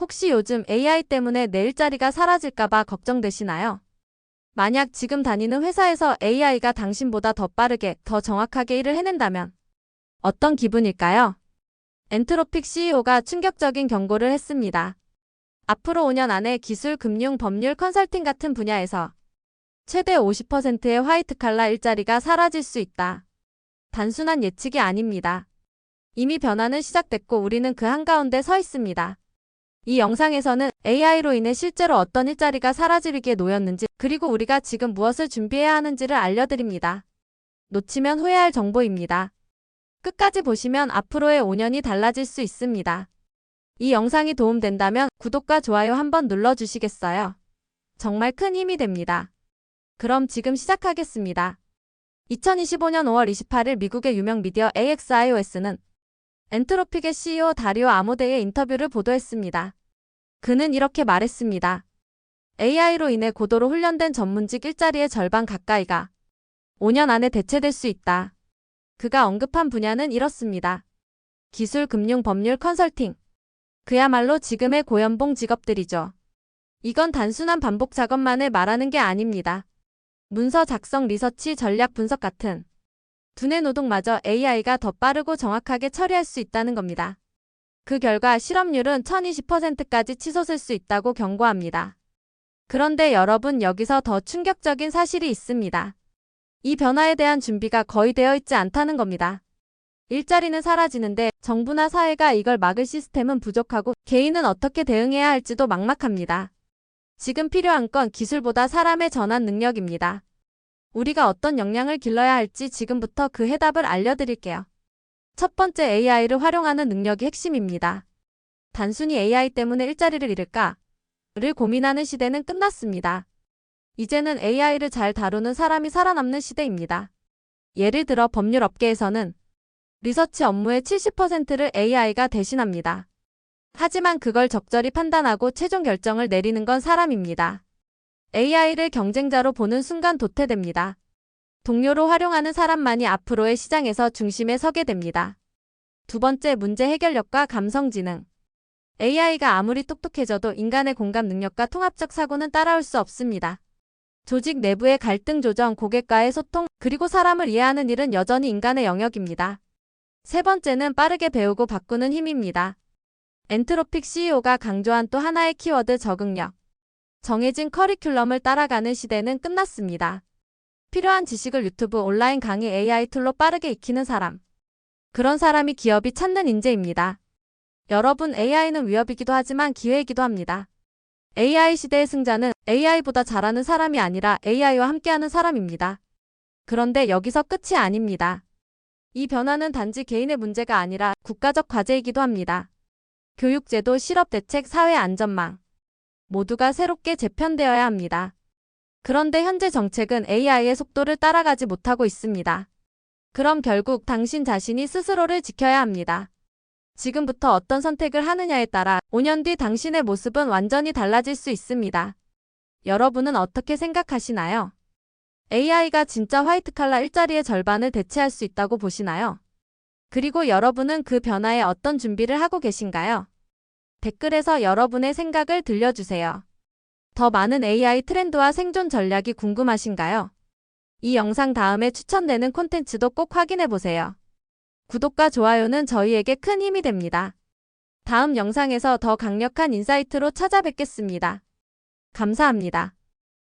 혹시 요즘 AI 때문에 내 일자리가 사라질까봐 걱정되시나요? 만약 지금 다니는 회사에서 AI가 당신보다 더 빠르게, 더 정확하게 일을 해낸다면 어떤 기분일까요? 엔트로픽 CEO가 충격적인 경고를 했습니다. 앞으로 5년 안에 기술, 금융, 법률, 컨설팅 같은 분야에서 최대 50%의 화이트 칼라 일자리가 사라질 수 있다. 단순한 예측이 아닙니다. 이미 변화는 시작됐고 우리는 그 한가운데 서 있습니다. 이 영상에서는 AI로 인해 실제로 어떤 일자리가 사라지기에 놓였는지 그리고 우리가 지금 무엇을 준비해야 하는지를 알려드립니다. 놓치면 후회할 정보입니다. 끝까지 보시면 앞으로의 5년이 달라질 수 있습니다. 이 영상이 도움된다면 구독과 좋아요 한번 눌러주시겠어요? 정말 큰 힘이 됩니다. 그럼 지금 시작하겠습니다. 2025년 5월 28일 미국의 유명 미디어 AXIOS는 엔트로픽의 CEO 다리오 아모데의 인터뷰를 보도했습니다. 그는 이렇게 말했습니다. AI로 인해 고도로 훈련된 전문직 일자리의 절반 가까이가 5년 안에 대체될 수 있다. 그가 언급한 분야는 이렇습니다. 기술, 금융, 법률, 컨설팅. 그야말로 지금의 고연봉 직업들이죠. 이건 단순한 반복 작업만을 말하는 게 아닙니다. 문서 작성, 리서치, 전략 분석 같은 두뇌 노동마저 AI가 더 빠르고 정확하게 처리할 수 있다는 겁니다. 그 결과 실업률은 1020%까지 치솟을 수 있다고 경고합니다. 그런데 여러분 여기서 더 충격적인 사실이 있습니다. 이 변화에 대한 준비가 거의 되어 있지 않다는 겁니다. 일자리는 사라지는데 정부나 사회가 이걸 막을 시스템은 부족하고 개인은 어떻게 대응해야 할지도 막막합니다. 지금 필요한 건 기술보다 사람의 전환 능력입니다. 우리가 어떤 역량을 길러야 할지 지금부터 그 해답을 알려드릴게요. 첫 번째 AI를 활용하는 능력이 핵심입니다. 단순히 AI 때문에 일자리를 잃을까? 를 고민하는 시대는 끝났습니다. 이제는 AI를 잘 다루는 사람이 살아남는 시대입니다. 예를 들어 법률 업계에서는 리서치 업무의 70%를 AI가 대신합니다. 하지만 그걸 적절히 판단하고 최종 결정을 내리는 건 사람입니다. AI를 경쟁자로 보는 순간 도태됩니다. 동료로 활용하는 사람만이 앞으로의 시장에서 중심에 서게 됩니다. 두 번째 문제 해결력과 감성지능. AI가 아무리 똑똑해져도 인간의 공감 능력과 통합적 사고는 따라올 수 없습니다. 조직 내부의 갈등 조정, 고객과의 소통, 그리고 사람을 이해하는 일은 여전히 인간의 영역입니다. 세 번째는 빠르게 배우고 바꾸는 힘입니다. 엔트로픽 CEO가 강조한 또 하나의 키워드 적응력. 정해진 커리큘럼을 따라가는 시대는 끝났습니다. 필요한 지식을 유튜브 온라인 강의 AI 툴로 빠르게 익히는 사람. 그런 사람이 기업이 찾는 인재입니다. 여러분 AI는 위협이기도 하지만 기회이기도 합니다. AI 시대의 승자는 AI보다 잘하는 사람이 아니라 AI와 함께하는 사람입니다. 그런데 여기서 끝이 아닙니다. 이 변화는 단지 개인의 문제가 아니라 국가적 과제이기도 합니다. 교육제도, 실업대책, 사회 안전망. 모두가 새롭게 재편되어야 합니다. 그런데 현재 정책은 AI의 속도를 따라가지 못하고 있습니다. 그럼 결국 당신 자신이 스스로를 지켜야 합니다. 지금부터 어떤 선택을 하느냐에 따라 5년 뒤 당신의 모습은 완전히 달라질 수 있습니다. 여러분은 어떻게 생각하시나요? AI가 진짜 화이트 칼라 일자리의 절반을 대체할 수 있다고 보시나요? 그리고 여러분은 그 변화에 어떤 준비를 하고 계신가요? 댓글에서 여러분의 생각을 들려주세요. 더 많은 AI 트렌드와 생존 전략이 궁금하신가요? 이 영상 다음에 추천되는 콘텐츠도 꼭 확인해보세요. 구독과 좋아요는 저희에게 큰 힘이 됩니다. 다음 영상에서 더 강력한 인사이트로 찾아뵙겠습니다. 감사합니다.